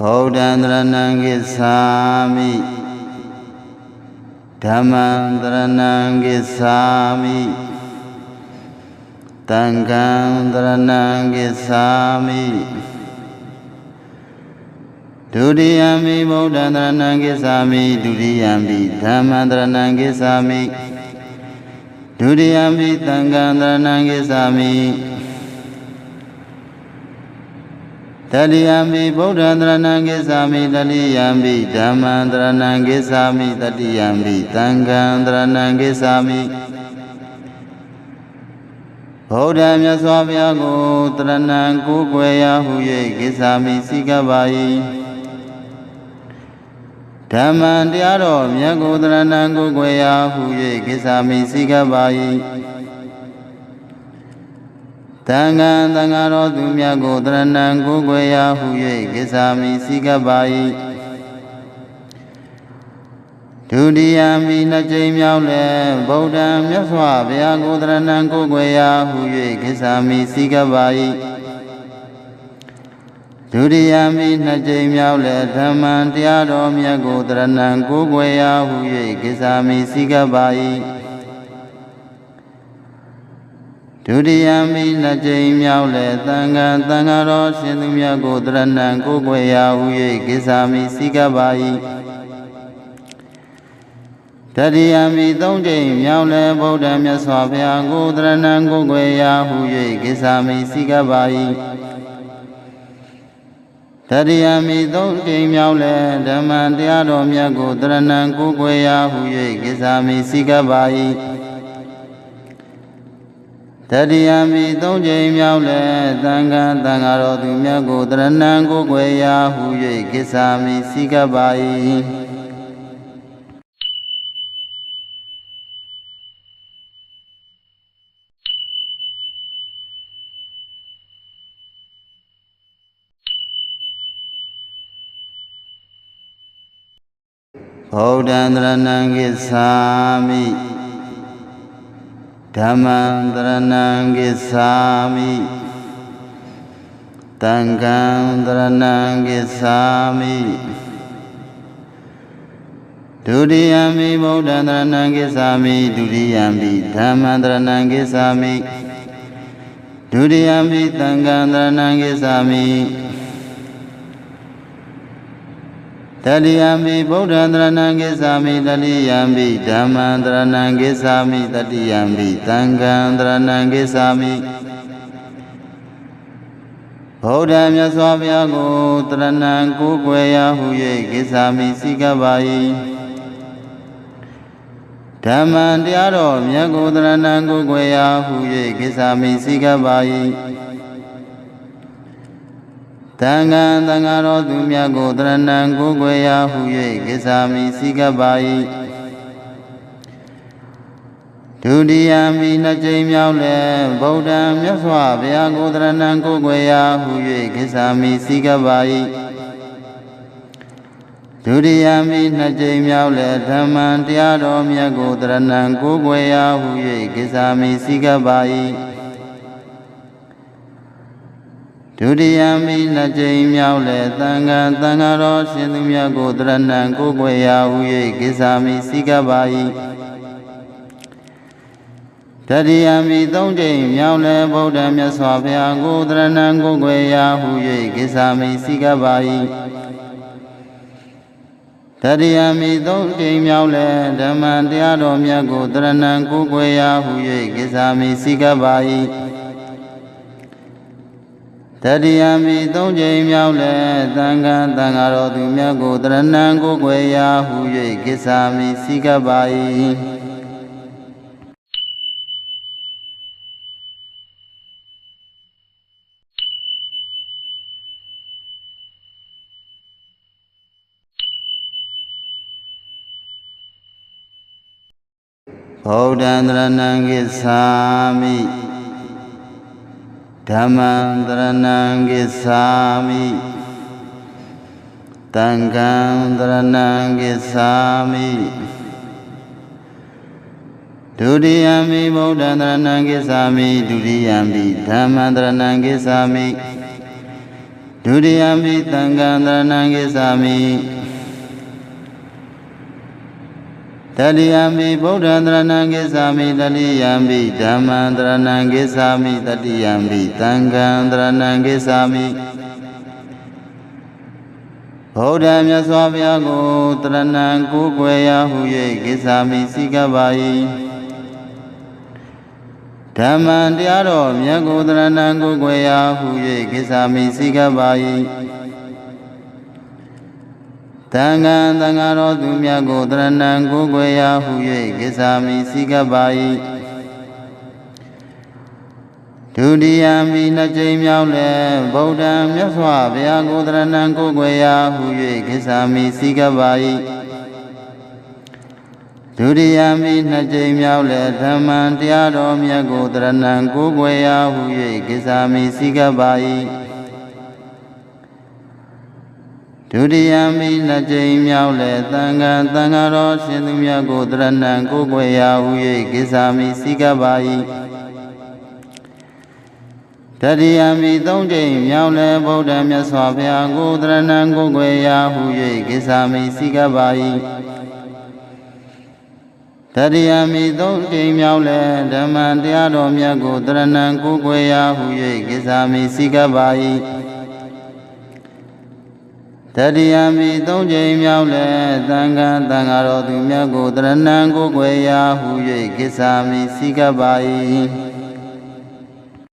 ဗုဒ္ဓံတရဏံဂစ္ဆာမိဓမ္မံတရဏံဂစ္ဆာမိသံဃံတရဏံဂစ္ဆာမိဒုတိယံမိဗုဒ္ဓံတရဏံဂစ္ဆာမိဒုတိယံမိဓမ္မံတရဏံဂစ္ဆာမိဒုတိယံမိသံဃံတရဏံဂစ္ဆာမိ တတိယံမိဗုဒ္ဓံတရဏံဂစ္ဆာမိတတိယံမိဓမ္မံတရဏံဂစ္ဆာမိတတိယံမိသံဃံတရဏံဂစ္ဆာမိဗုဒ္ဓမြတ်စွာဘုရားကိုတရဏံကိုးကွယ်ရာဟု၍ဂစ္ဆာမိစိကပ်ပါ၏ဓမ္မံတရားတော်မြတ်ကိုတရဏံကိုးကွယ်ရာဟု၍ဂစ္ဆာမိစိကပ်ပါ၏ တန်ဃံတန်ဃာတော်သူမြတ်ကိုတရဏံကိုးကွယ်ရာဟု၍ဂစ္ဆာမိစိကပ်ပါ၏ဒုတိယမိနှစ်ကြိမ်မြောက်လဲဗုဒ္ဓံမြတ်စွာဘုရားကိုတရဏံကိုးကွယ်ရာဟု၍ဂစ္ဆာမိစိကပ်ပါ၏ဒုတိယမိနှစ်ကြိမ်မြောက်လဲဓမ္မံတရားတော်မြတ်ကိုတရဏံကိုးကွယ်ရာဟု၍ဂစ္ဆာမိစိကပ်ပါ၏ ဒုတိယမိနှစ်ကြိမ်မြောက်လဲသံဃာသံဃာတော်ရှင်သူမြတ်ကိုတရဏံကိုးကွယ်ရာဟု၍ဂစ္ဆာမိစိကပ်ပါ၏တတိယမိသုံးကြိမ်မြောက်လဲဗုဒ္ဓမြတ်စွာဘုရားကိုတရဏံကိုးကွယ်ရာဟု၍ဂစ္ဆာမိစိကပ်ပါ၏တတိယမိသုံးကြိမ်မြောက်လဲဓမ္မံတရားတော်မြတ်ကိုတရဏံကိုးကွယ်ရာဟု၍ဂစ္ဆာမိစိကပ်ပါ၏ တတိယမိသုံးကြိမ်မြောက်လဲသံဃာသံဃာတော်သူမြတ်ကိုတရဏံကိုးကွယ်ရာဟု၍ဂစ္ဆာမိစိကပ်ပါ၏ဗုဒ္ဓံတရဏံဂစ္ဆာမိ ဓမ္မံတရဏံဂစ္ဆာမိသံဃံတရဏံဂစ္ဆာမိဒုတိယမိဗုဒ္ဓံတရဏံဂစ္ဆာမိဒုတိယမိဓမ္မံတရဏံဂစ္ဆာမိဒုတိယမိသံဃံတရဏံဂစ္ဆာမိ တတိယမိဗုဒ္ဓံတရဏံကိသာမိတတိယမိဓမ္မံတရဏံကိသာမိတတိယမိသံဃံတရဏံကိသာမိဗုဒ္ဓမြတ်စွာဘုရားကိုတရဏံကိုးကွယ်ရာဟု၍ကိသာမိစိကပ်ပါ၏ဓမ္မံတရားတော်မြတ်ကိုတရဏံကိုးကွယ်ရာဟု၍ကိသာမိစိကပ် ပါ၏တန်ဃံတန်ဃာတော်သူမြတ်ကိုတရဏံကိုးကွယ်ရာဟု၍ကိစ္ဆာမိစိကပ်ပါ၏ဒုတိယမိနှစ်ကြိမ်မြောက်လဲဗုဒ္ဓံမြတ်စွာဘုရားကိုတရဏံကိုးကွယ်ရာဟု၍ကိစ္ဆာမိစိကပ်ပါ၏ဒုတိယမိနှစ်ကြိမ်မြောက်လဲဓမ္မံတရားတော်မြတ်ကိုတရဏံကိုးကွယ်ရာဟု၍ကိစ္ဆာမိစိကပ်ပါ၏ ဒုတိယမိနှစ်ကြိမ်မြောက်လဲသံဃာသံဃာတော်ရှင်သူမြတ်ကိုတရဏံကိုးကွယ်ရာဟု၍ကိစ္ဆာမိစိကပ်ပါ၏တတိယမိသုံးကြိမ်မြောက်လဲဗုဒ္ဓမြတ်စွာဘုရားကိုတရဏံကိုးကွယ်ရာဟု၍ကိစ္ဆာမိစိကပ်ပါ၏တတိယမိသုံးကြိမ်မြောက်လဲဓမ္မတရားတော်မြတ်ကိုတရဏံကိုးကွယ်ရာဟု၍ကိစ္ဆာမိစိကပ်ပါ၏ တတိယမိသုံးကြိမ်မြောက်လဲသံဃာတန်ဃာတော်သူမြတ်ကိုတရဏံကိုကွယ်ရာဟု၍ကိစ္ဆာမိစိကပ်ပါ၏ဗုဒ္ဓံတရဏံကိစ္ဆာမိ ဓမ္မံတရဏံကိသာမိတံဃံတရဏံကိသာမိဒုတိယမိဗုဒ္ဓံတရဏံကိသာမိဒုတိယမိဓမ္မံတရဏံကိသာမိဒဒုတိယံပိသံဃံသရဏံဂစ္ဆာမိ တတိယံပိဗုဒ္ဓံသရဏံဂစ္ဆာမိတတိယံပိဓမ္မံသရဏံဂစ္ဆာမိတတိယံပိသံဃံသရဏံဂစ္ဆာမိဗုဒ္ဓမြတ်စွာဘုရားကိုတရဏံကိုးကွယ်ရာဟု၍ဂစ္ဆာမိစိကပ်ပါ၏ဓမ္မံတရားတော်မြတ်ကိုတရဏံကိုးကွယ်ရာဟု၍ဂစ္ဆာမိစိကပ်ပါ၏ တန်ဃံတန်ဃာတော်သူမြတ်ကိုတရဏံကိုးကွယ်ရာဟု၍ဂစ္ဆာမိစိကပ်ပါ၏ဒုတိယံမိနှစ်ကြိမ်မြောက်လဲဗုဒ္ဓံမြတ်စွာဘုရားကိုတရဏံကိုးကွယ်ရာဟု၍ဂစ္ဆာမိစိကပ်ပါ၏ဒုတိယံမိနှစ်ကြိမ်မြောက်လဲဓမ္မံတရားတော်မြတ်ကိုတရဏံကိုးကွယ်ရာဟု၍ဂစ္ဆာမိစိကပ်ပါ၏ ဒုတိယံမိနှစ်ကြိမ်မြောက်လဲသံဃာသံဃာတော်ရှင်သူမြတ်ကိုတရဏံကိုးကွယ်ရာဟု၍ဂစ္ဆာမိစိကပ်ပါ၏တတိယံမိသုံးကြိမ်မြောက်လဲဗုဒ္ဓမြတ်စွာဘုရားကိုတရဏံကိုးကွယ်ရာဟု၍ဂစ္ဆာမိစိကပ်ပါ၏တတိယံမိသုံးကြိမ်မြောက်လဲဓမ္မံတရားတော်မြတ်ကိုတရဏံကိုးကွယ်ရာဟု၍ဂစ္ဆာမိစိကပ်ပါ၏ တတိယံမိသုံးကြိမ်မြောက်လဲသံဃာသံဃာတော်သူမြတ်ကိုတရဏံကိုးကွယ်ရာဟု၍ဂစ္ဆာမိစိကပ်ပါ၏